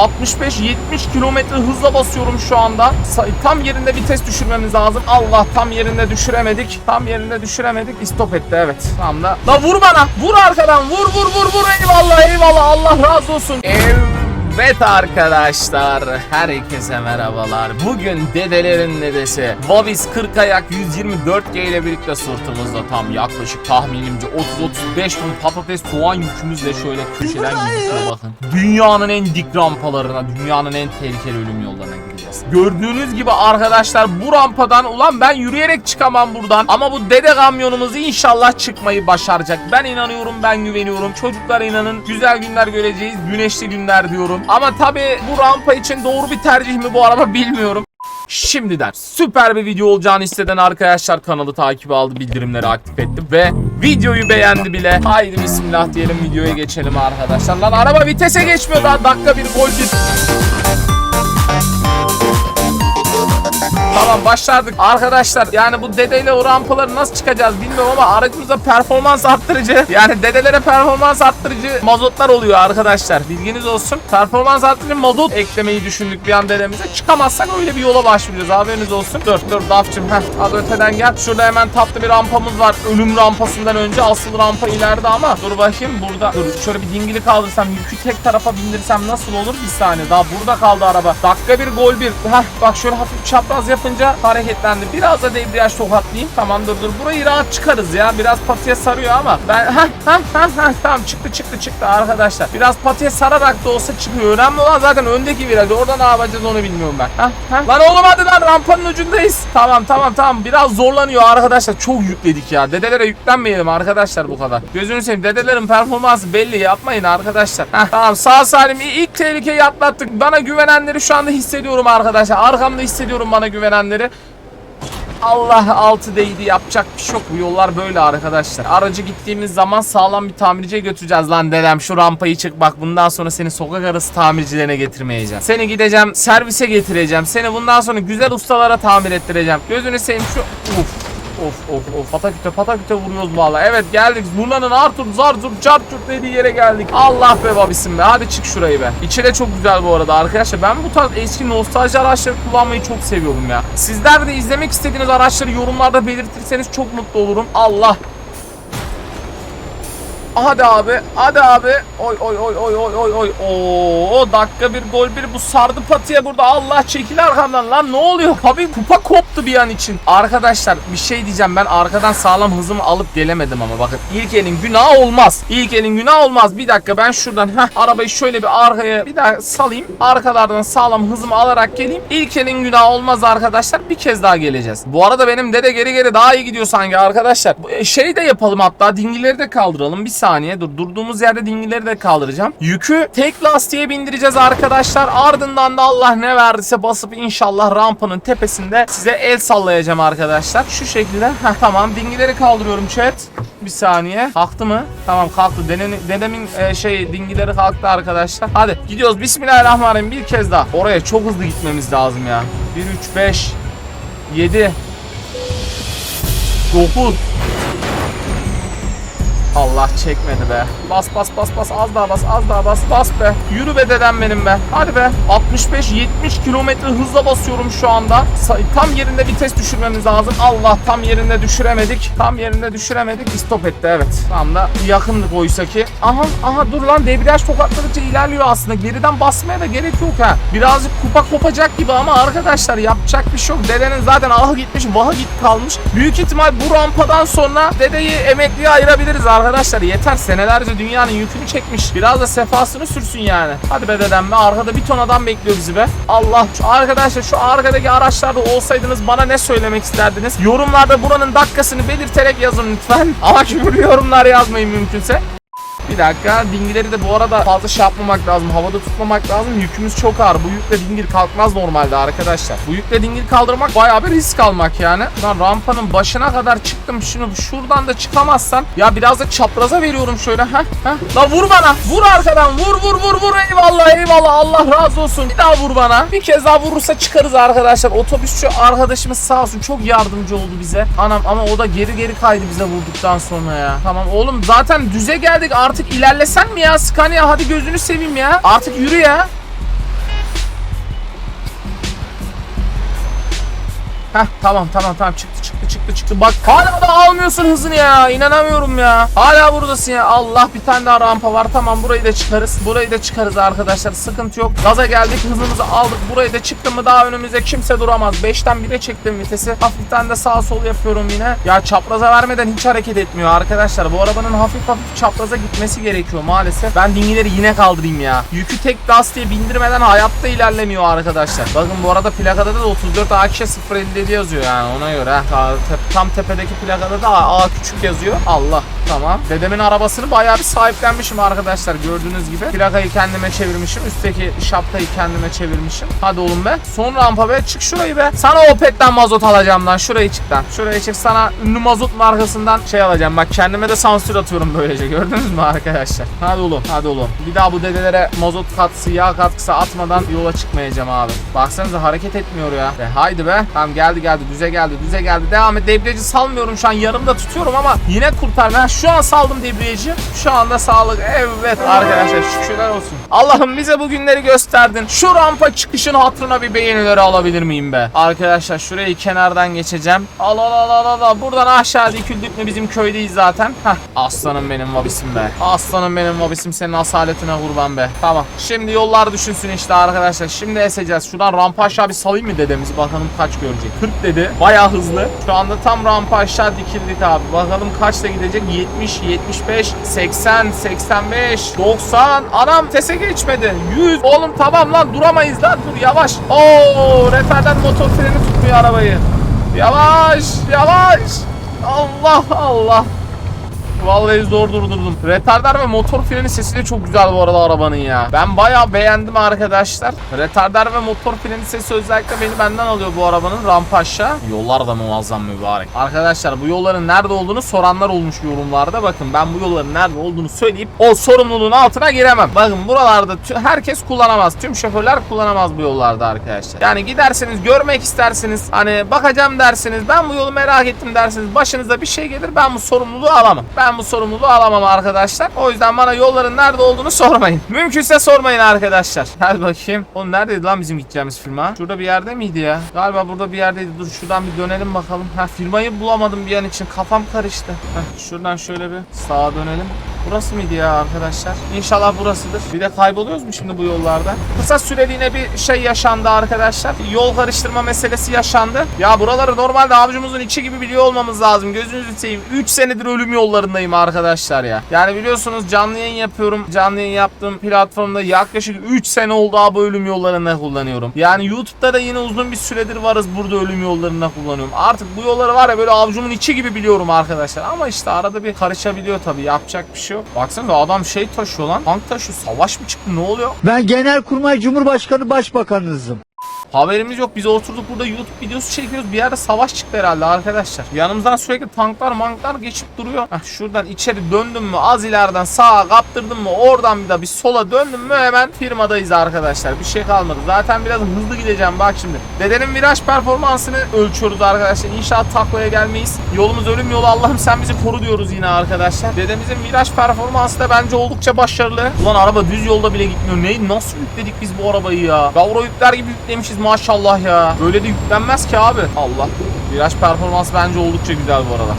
65-70 kilometre hızla basıyorum şu anda. Tam yerinde vites düşürmemiz lazım. Allah tam yerinde düşüremedik. Tam yerinde düşüremedik. İstop etti evet. Tam da. La vur bana. Vur arkadan. Vur vur vur vur. Eyvallah eyvallah. Allah razı olsun. Evet arkadaşlar, herkese merhabalar. Bugün dedelerin dedesi Vavis 40 ayak 124G ile birlikte sırtımızda tam yaklaşık tahminimce 30-35 ton patates soğan yükümüzle şöyle köşeden gidiyor bakın. Dünyanın en dik rampalarına, dünyanın en tehlikeli ölüm yollarına gideceğiz. Gördüğünüz gibi arkadaşlar bu rampadan ulan ben yürüyerek çıkamam buradan ama bu dede kamyonumuz inşallah çıkmayı başaracak. Ben inanıyorum, ben güveniyorum. Çocuklar inanın. Güzel günler göreceğiz. Güneşli günler diyorum. Ama tabii bu rampa için doğru bir tercih mi bu araba bilmiyorum. Şimdiden süper bir video olacağını hisseden arkadaşlar kanalı takip aldı, bildirimleri aktif etti ve videoyu beğendi bile. Haydi bismillah diyelim videoya geçelim arkadaşlar. Lan araba vitese geçmiyor daha dakika bir gol bir. Tamam başladık. Arkadaşlar yani bu dedeyle o rampaları nasıl çıkacağız bilmiyorum ama aracımıza performans arttırıcı yani dedelere performans arttırıcı mazotlar oluyor arkadaşlar. Bilginiz olsun. Performans arttırıcı mazot eklemeyi düşündük bir an dedemize. Çıkamazsak öyle bir yola başvuracağız. Haberiniz olsun. Dur dur Dafçım. Heh az öteden gel. Şurada hemen tatlı bir rampamız var. Ölüm rampasından önce asıl rampa ileride ama dur bakayım burada. Dur şöyle bir dingili kaldırsam yükü tek tarafa bindirsem nasıl olur? Bir saniye daha burada kaldı araba. Dakika bir gol bir. Heh bak şöyle hafif çapraz yapınca hareketlendi. Biraz da debriyaj tokatlayayım. Tamam dur dur. Burayı rahat çıkarız ya. Biraz patiye sarıyor ama ben heh heh heh heh tamam çıktı çıktı çıktı arkadaşlar. Biraz patiye sararak da olsa çıkıyor. Önemli olan zaten öndeki viraj. Orada ne yapacağız onu bilmiyorum ben. Heh heh. Lan oğlum hadi lan rampanın ucundayız. Tamam tamam tamam. Biraz zorlanıyor arkadaşlar. Çok yükledik ya. Dedelere yüklenmeyelim arkadaşlar bu kadar. Gözünü seveyim. Dedelerin performansı belli. Yapmayın arkadaşlar. Heh, tamam sağ salim ilk tehlikeyi atlattık. Bana güvenenleri şu anda hissediyorum arkadaşlar. Arkamda hissediyorum bana güvenenleri. Allah altı değdi yapacak bir şey yok bu yollar böyle arkadaşlar. Aracı gittiğimiz zaman sağlam bir tamirciye götüreceğiz lan dedem şu rampayı çık bak bundan sonra seni sokak arası tamircilerine getirmeyeceğim. Seni gideceğim servise getireceğim. Seni bundan sonra güzel ustalara tamir ettireceğim. Gözünü seveyim şu uf. Of of of pataküte pataküte vuruyoruz valla. Evet geldik Zurna'nın Artur zar zur çarp çurt dediği yere geldik. Allah be babisim be hadi çık şurayı be. İçi de çok güzel bu arada arkadaşlar. Ben bu tarz eski nostalji araçları kullanmayı çok seviyorum ya. Sizler de izlemek istediğiniz araçları yorumlarda belirtirseniz çok mutlu olurum. Allah Hadi abi, hadi abi. Oy oy oy oy oy oy oy. Oo dakika bir gol bir bu sardı patiye burada. Allah çekil arkamdan lan ne oluyor? Abi kupa koptu bir an için. Arkadaşlar bir şey diyeceğim ben arkadan sağlam hızımı alıp gelemedim ama bakın. İlk elin günahı olmaz. İlk elin günahı olmaz. Bir dakika ben şuradan heh, arabayı şöyle bir arkaya bir daha salayım. Arkalardan sağlam hızımı alarak geleyim. İlk elin günahı olmaz arkadaşlar. Bir kez daha geleceğiz. Bu arada benim dede geri geri daha iyi gidiyor sanki arkadaşlar. E, Şey de yapalım hatta dingileri de kaldıralım. Bir saniye dur. Durduğumuz yerde dingileri de kaldıracağım. Yükü tek lastiğe bindireceğiz arkadaşlar. Ardından da Allah ne verdiyse basıp inşallah rampanın tepesinde size el sallayacağım arkadaşlar. Şu şekilde. Heh, tamam dingileri kaldırıyorum chat. Bir saniye. Kalktı mı? Tamam kalktı. Dedemin, dedemin e, şey dingileri kalktı arkadaşlar. Hadi gidiyoruz. Bismillahirrahmanirrahim. Bir kez daha. Oraya çok hızlı gitmemiz lazım ya. 1 3 5 7 9 Allah çekmedi be. Bas bas bas bas az daha bas az daha bas bas be. Yürü be dedem benim be. Hadi be. 65-70 kilometre hızla basıyorum şu anda. Tam yerinde vites düşürmemiz lazım. Allah tam yerinde düşüremedik. Tam yerinde düşüremedik. Stop etti evet. Tam da yakındık oysa ki. Aha aha dur lan debriyaj tokatladıkça ilerliyor aslında. Geriden basmaya da gerek yok ha. Birazcık kupa kopacak gibi ama arkadaşlar yapacak bir şey yok. Dedenin zaten ahı gitmiş vahı git kalmış. Büyük ihtimal bu rampadan sonra dedeyi emekliye ayırabiliriz arkadaşlar. Yeter senelerce dünyanın yükünü çekmiş. Biraz da sefasını sürsün yani. Hadi be dedem be arkada bir ton adam bekliyor bizi be. Allah şu arkadaşlar şu arkadaki araçlarda olsaydınız bana ne söylemek isterdiniz? Yorumlarda buranın dakikasını belirterek yazın lütfen. Ama küfürlü yorumlar yazmayın mümkünse. Dakika dingileri de bu arada fazla şey yapmamak lazım. Havada tutmamak lazım. Yükümüz çok ağır. Bu yükle dingil kalkmaz normalde arkadaşlar. Bu yükle dingil kaldırmak bayağı bir risk almak yani. Lan rampanın başına kadar çıktım. Şunu şuradan da çıkamazsan. Ya biraz da çapraza veriyorum şöyle. Heh, heh. La vur bana. Vur arkadan. Vur vur vur vur. Eyvallah eyvallah. Allah razı olsun. Bir daha vur bana. Bir kez daha vurursa çıkarız arkadaşlar. Otobüsçü arkadaşımız sağ olsun çok yardımcı oldu bize. Anam ama o da geri geri kaydı bize vurduktan sonra ya. Tamam oğlum zaten düze geldik. Artık ilerlesen mi ya? Scania hadi gözünü seveyim ya. Artık yürü ya. Heh tamam tamam tamam çıktı çıktı çıktı çıktı. Bak hala da almıyorsun hızını ya. İnanamıyorum ya. Hala buradasın ya. Allah bir tane daha rampa var. Tamam burayı da çıkarız. Burayı da çıkarız arkadaşlar. Sıkıntı yok. Gaza geldik hızımızı aldık. Burayı da çıktım mı daha önümüze kimse duramaz. 5'ten 1'e çektim vitesi. Hafiften de sağ sol yapıyorum yine. Ya çapraza vermeden hiç hareket etmiyor arkadaşlar. Bu arabanın hafif hafif çapraza gitmesi gerekiyor maalesef. Ben dingileri yine kaldırayım ya. Yükü tek lastiğe bindirmeden hayatta ilerlemiyor arkadaşlar. Bakın bu arada plakada da 34 AK 050 7 yazıyor yani ona göre. Ha, tam tepedeki plakada da A, küçük yazıyor. Allah tamam. Dedemin arabasını bayağı bir sahiplenmişim arkadaşlar gördüğünüz gibi. Plakayı kendime çevirmişim. Üstteki şapkayı kendime çevirmişim. Hadi oğlum be. Son rampa be. Çık şurayı be. Sana Opet'ten mazot alacağım lan. Şurayı çık lan. Şurayı çık sana ünlü mazot markasından şey alacağım. Bak kendime de sansür atıyorum böylece. Gördünüz mü arkadaşlar? Hadi oğlum. Hadi oğlum. Bir daha bu dedelere mazot katkısı, yağ katkısı atmadan yola çıkmayacağım abi. Baksanıza hareket etmiyor ya. E, haydi be. Tamam gel geldi geldi. Düze geldi. Düze geldi. Devam et. Debriyajı salmıyorum şu an. Yarımda tutuyorum ama yine kurtar. Ben şu an saldım debriyajı. Şu anda sağlık. Evet arkadaşlar şükürler olsun. Allah'ım bize bu günleri gösterdin. Şu rampa çıkışın hatırına bir beğenileri alabilir miyim be? Arkadaşlar şurayı kenardan geçeceğim. Al al al al al, al. Buradan aşağı dikildik mi bizim köydeyiz zaten. Hah. Aslanım benim vabisim be. Aslanım benim vabisim senin asaletine kurban be. Tamam. Şimdi yollar düşünsün işte arkadaşlar. Şimdi eseceğiz. Şuradan rampa aşağı bir salayım mı dedemizi? Bakalım kaç görecek. 40 dedi. Bayağı hızlı. Şu anda tam rampa aşağı dikildik abi. Bakalım kaçta gidecek? 70, 75, 80, 85, 90. Anam tese geçmedi. 100. Oğlum tamam lan duramayız lan. Dur yavaş. Oo, retardan motor freni tutmuyor arabayı. Yavaş, yavaş. Allah Allah. Vallahi zor durdurdum. Retardar ve motor freni sesi de çok güzel bu arada arabanın ya. Ben bayağı beğendim arkadaşlar. Retardar ve motor freni sesi özellikle beni benden alıyor bu arabanın rampa aşağı. Yollar da muazzam mübarek. Arkadaşlar bu yolların nerede olduğunu soranlar olmuş yorumlarda. Bakın ben bu yolların nerede olduğunu söyleyip o sorumluluğun altına giremem. Bakın buralarda herkes kullanamaz. Tüm şoförler kullanamaz bu yollarda arkadaşlar. Yani giderseniz görmek istersiniz. Hani bakacağım dersiniz. Ben bu yolu merak ettim dersiniz. Başınıza bir şey gelir. Ben bu sorumluluğu alamam. Ben bu sorumluluğu alamam arkadaşlar. O yüzden bana yolların nerede olduğunu sormayın. Mümkünse sormayın arkadaşlar. Hadi bakayım. Oğlum neredeydi lan bizim gideceğimiz firma? Şurada bir yerde miydi ya? Galiba burada bir yerdeydi. Dur şuradan bir dönelim bakalım. Ha firmayı bulamadım bir an için. Kafam karıştı. Heh, şuradan şöyle bir sağa dönelim. Burası mıydı ya arkadaşlar? İnşallah burasıdır. Bir de kayboluyoruz mu şimdi bu yollarda? Kısa süreliğine bir şey yaşandı arkadaşlar. Yol karıştırma meselesi yaşandı. Ya buraları normalde avucumuzun içi gibi biliyor olmamız lazım. Gözünüzü seveyim. 3 senedir ölüm yollarındayım arkadaşlar ya. Yani biliyorsunuz canlı yayın yapıyorum. Canlı yayın yaptığım platformda yaklaşık 3 sene oldu abi ölüm yollarında kullanıyorum. Yani YouTube'da da yine uzun bir süredir varız burada ölüm yollarında kullanıyorum. Artık bu yolları var ya böyle avucumun içi gibi biliyorum arkadaşlar. Ama işte arada bir karışabiliyor tabii. Yapacak bir şey yok. Baksana adam şey taşıyor lan. Tank taşıyor. Savaş mı çıktı? Ne oluyor? Ben Genelkurmay Cumhurbaşkanı Başbakanınızım. Haberimiz yok. Biz oturduk burada YouTube videosu çekiyoruz. Bir yerde savaş çıktı herhalde arkadaşlar. Yanımızdan sürekli tanklar manklar geçip duruyor. Heh, şuradan içeri döndüm mü az ileriden sağa kaptırdım mı oradan bir de bir sola döndüm mü hemen firmadayız arkadaşlar. Bir şey kalmadı. Zaten biraz hızlı gideceğim bak şimdi. Dedenin viraj performansını ölçüyoruz arkadaşlar. İnşallah taklaya gelmeyiz. Yolumuz ölüm yolu Allah'ım sen bizi koru diyoruz yine arkadaşlar. Dedemizin viraj performansı da bence oldukça başarılı. Ulan araba düz yolda bile gitmiyor. Neyi nasıl yükledik biz bu arabayı ya? Gavro yükler gibi yüklemişiz maşallah ya. Böyle de yüklenmez ki abi. Allah. Viraj performansı bence oldukça güzel bu arada.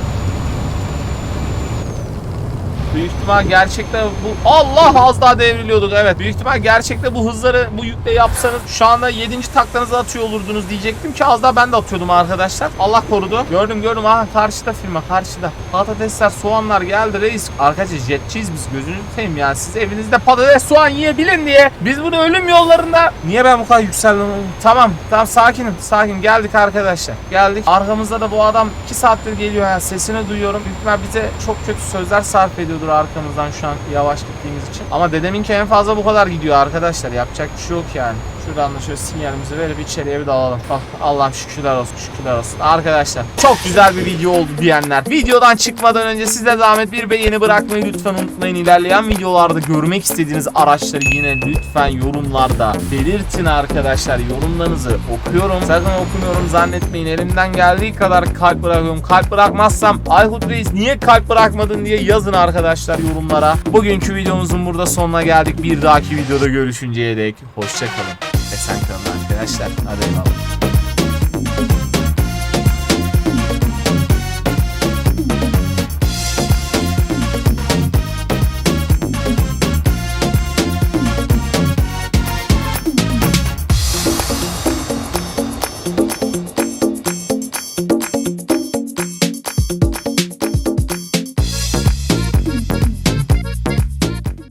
Büyük ihtimal gerçekte bu Allah az daha devriliyorduk evet. Büyük ihtimal gerçekte bu hızları bu yükle yapsanız şu anda 7. taklanızı atıyor olurdunuz diyecektim ki az daha ben de atıyordum arkadaşlar. Allah korudu. Gördüm gördüm aha karşıda firma karşıda. Patatesler soğanlar geldi reis. Arkadaşlar jetçiyiz biz gözünü seveyim yani siz evinizde patates soğan yiyebilin diye. Biz bunu ölüm yollarında niye ben bu kadar yükseldim? Tamam tamam sakinim sakin geldik arkadaşlar. Geldik. Arkamızda da bu adam 2 saattir geliyor yani sesini duyuyorum. Büyük ihtimal bize çok kötü sözler sarf ediyordur arkamızdan şu an yavaş gittiğimiz için. Ama dedeminki en fazla bu kadar gidiyor arkadaşlar. Yapacak bir şey yok yani. Şuradan da şöyle sinyalimizi verip içeriye bir dalalım. Bak Allah'ım şükürler olsun şükürler olsun. Arkadaşlar çok güzel bir video oldu diyenler. Videodan çıkmadan önce size zahmet bir beğeni bırakmayı lütfen unutmayın. İlerleyen videolarda görmek istediğiniz araçları yine lütfen yorumlarda belirtin arkadaşlar. Yorumlarınızı okuyorum. Sakın okumuyorum zannetmeyin. Elimden geldiği kadar kalp bırakıyorum. Kalp bırakmazsam Aykut Reis niye kalp bırakmadın diye yazın arkadaşlar yorumlara. Bugünkü videomuzun burada sonuna geldik. Bir dahaki videoda görüşünceye dek hoşçakalın. Esen kalın arkadaşlar. Hadi eyvallah.